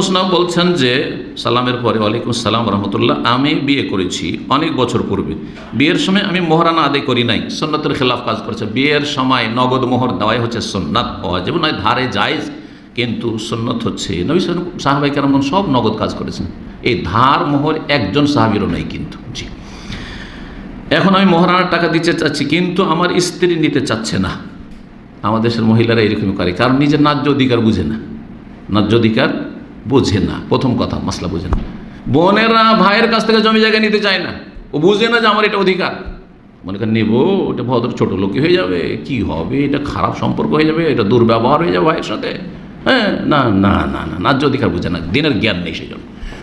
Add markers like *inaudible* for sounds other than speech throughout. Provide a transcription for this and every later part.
প্রশ্ন বলছেন যে, সালামের পরে, ওয়ালাইকুম সালাম রহমতুল্লাহ, আমি বিয়ে করেছি অনেক বছর পূর্বে। বিয়ের সময় আমি মোহরানা আদায় করি নাই সন্ন্যতের খেলাফ কাজ করেছে। বিয়ের সময় নগদ মোহর দেওয়াই হচ্ছে সন্ন্যত অজেব নয়, ধারে জায়েজ, কিন্তু সন্ন্যত হচ্ছে, নবী সাহাবাই কেরাম সব নগদ কাজ করেছেন। এই ধার মোহর একজন সাহাবিরও নেই কিন্তু, জি। এখন আমি মোহরানার টাকা দিতে চাচ্ছি, কিন্তু আমার স্ত্রী নিতে চাচ্ছে না। আমাদের দেশের মহিলারা এরকমই করে, কারণ নিজের ন্যায্য অধিকার বুঝে না। ন্যায্য অধিকার বোঝে না। প্রথম কথা, মশলা বোঝে না। বোনেরা ভাইয়ের কাছ থেকে জমি জায়গা নিতে চায় না। ও বুঝে না যে আমার এটা অধিকার। মনে করেন, নেব, এটা ভদ্র ছোটো লোকই হয়ে যাবে। কি হবে? এটা খারাপ সম্পর্ক হয়ে যাবে। এটা দুর্ব্যবহার হয়ে যাবে ভাইয়ের সাথে। হ্যাঁ না না না না, ন্যায্য অধিকার বুঝে না। দিনের জ্ঞান নেই সেই জন্য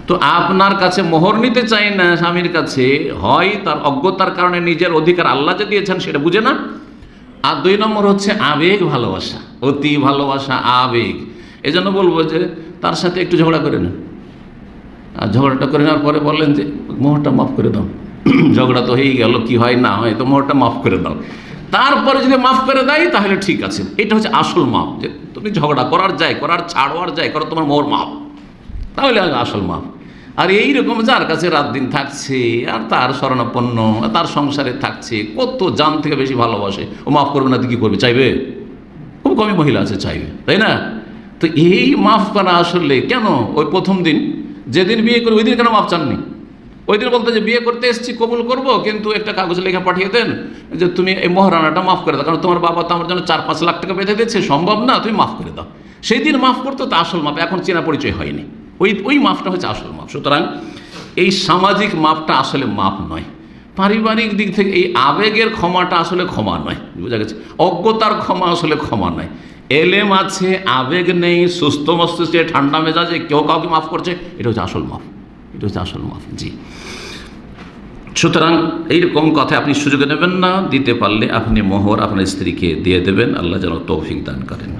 তো আপনার কাছে মোহর নিতে চাই না স্বামীর কাছে, হয় তার অজ্ঞতার কারণে নিজের অধিকার আল্লাহ যে দিয়েছেন সেটা বুঝে না। আর দুই নম্বর হচ্ছে আবেগ ভালোবাসা, অতি ভালোবাসা, আবেগ। এই জন্য বলব যে তার সাথে একটু ঝগড়া করে নেন। আর ঝগড়াটা করে নেওয়ার পরে বললেন যে, মোহরটা মাফ করে দাও। *clears throat* ঝগড়া তো হয়েই গেল, কি হয় না হয়, তো মোহরটা মাফ করে দাও। তারপরে যদি মাফ করে দেয়, তাহলে ঠিক আছে। এটা হচ্ছে আসল মাপ, যে তুমি ঝগড়া করার যায়, করার ছাড়োয়ার যায়, করো তোমার মোহর মাপ তাহলে আসল মাপ। আর এই রকম যার কাছে রাত দিন থাকছে, আর তার শরণাপন্ন তার সংসারে থাকছে, কত জান থেকে বেশি ভালোবাসে। ও মাফ করবে না, তো কী করবে? চাইবে? খুব কমই মহিলা আছে, চাইবে, তাই না? তো এই মাফ করা আসলে কেন? ওই প্রথম দিন, যেদিন বিয়ে করে ওই দিন কেন মাফ চাননি? ওই দিন বলতে যে বিয়ে করতে এসেছি, কবুল করব, কিন্তু একটা কাগজ লেখা পাঠিয়ে দেন যে তুমি এই মহারানাটা মাফ করে দাও, কারণ তোমার বাবা তো আমার জন্য চার পাঁচ লাখ টাকা বেঁধে দিচ্ছে সম্ভব না, তুমি মাফ করে দাও। সেই দিন মাফ করতো, তো আসল মাপ, এখন চেনা পরিচয় হয়নি। ওই ওই মাপটা হচ্ছে আসল মাপ। সুতরাং এই সামাজিক মাপটা আসলে মাপ নয়। পারিবারিক দিক থেকে এই আবেগের ক্ষমাটা আসলে ক্ষমা নয়, বোঝা গেছে? অজ্ঞতার ক্ষমা আসলে ক্ষমা নয়। এলেম আছে, আবেগ নেই, সুস্থ মস্তিষ্কে ঠান্ডা মেজাজে কেউ কাউকে মাফ করছে, এটা হচ্ছে আসল মাফ, এটা হচ্ছে আসল মাফ, জি। সুতরাং এইরকম কথা আপনি সুযোগ নেবেন না, দিতে পারলে আপনি মোহর আপনার স্ত্রীকে দিয়ে দেবেন, আল্লাহ যেন তৌফিক দান করেন।